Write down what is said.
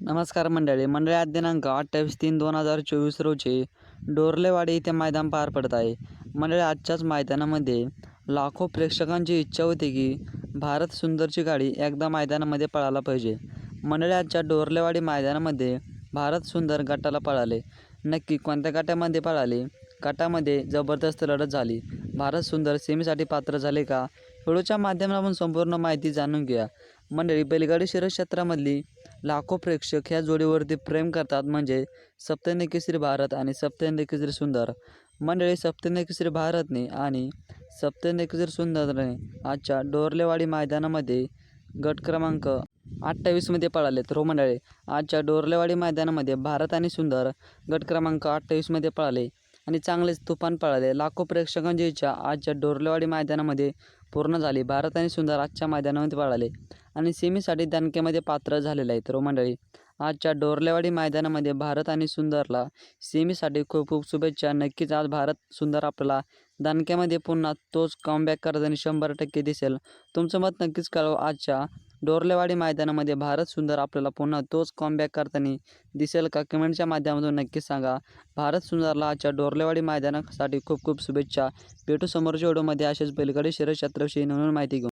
नमस्कार मंडळी. मंडळी आज दिनांक अठ्ठावीस तीन दोन हजार चोवीस रोजी डोरलेवाडी इथे मैदान पार पडत आहे. मंडळी आजच्याच मैदानामध्ये लाखो प्रेक्षकांची इच्छा होती की भारत सुंदरची गाडी एकदा मैदानामध्ये पळायला पाहिजे. मंडळी आजच्या डोरलेवाडी मैदानामध्ये भारत सुंदर गटाला पळाले. नक्की कोणत्या गटामध्ये पळाले? गटामध्ये जबरदस्त लढत झाली. भारत सुंदर सेमीसाठी पात्र झाले का? व्हिडिओच्या माध्यमातून संपूर्ण माहिती जाणून घ्या. मंडळी बैलगाडी शिरक्षेत्रामधली क्षेत्रामधली लाखो प्रेक्षक ह्या जोडीवरती प्रेम करतात. म्हणजे सप्तन्य केसरी भारत आणि सप्तन्य केसरी सुंदर. मंडळी सप्तन्य केसरी भारतने आणि सप्तन्य केसरी सुंदरने आजच्या डोरलेवाडी मैदानामध्ये गट क्रमांक अठ्ठावीसमध्ये पळालेत. हो मंडळी आजच्या डोरलेवाडी मैदानामध्ये भारत आणि सुंदर गट क्रमांक अठ्ठावीसमध्ये पळाले आणि चांगलेच तुफान पळाले. लाखो प्रेक्षकांची इच्छा आजच्या डोरलेवाडी मैदानामध्ये पूर्ण झाली. भारत आणि सुंदर आजच्या मैदानामध्ये पळाले. आणि सेमीसाठी दणक्यामध्ये पात्र झालेला आहे रो हो मंडळी आजच्या डोरलेवाडी मैदानामध्ये भारत आणि सुंदरला सेमीसाठी खूप खूप शुभेच्छा. नक्कीच आज भारत सुंदर आपला दणक्यामध्ये पुन्हा तोच कमबॅक करताना शंभर टक्के दिसेल. तुमचं मत नक्कीच कळवा. आजच्या डोरलेवाडी मैदानामध्ये भारत सुंदर आपल्याला पुन्हा तोच कॉमबॅक करताना दिसेल का? कमेंटच्या माध्यमातून नक्कीच सांगा. भारत सुंदरला आजच्या डोरलेवाडी मैदानासाठी खूप खूप शुभेच्छा. भेटू समोरच्या व्हिडिओमध्ये. असेच बैलगाडी शर्यत क्षेत्राविषयी नवीन माहिती घेऊ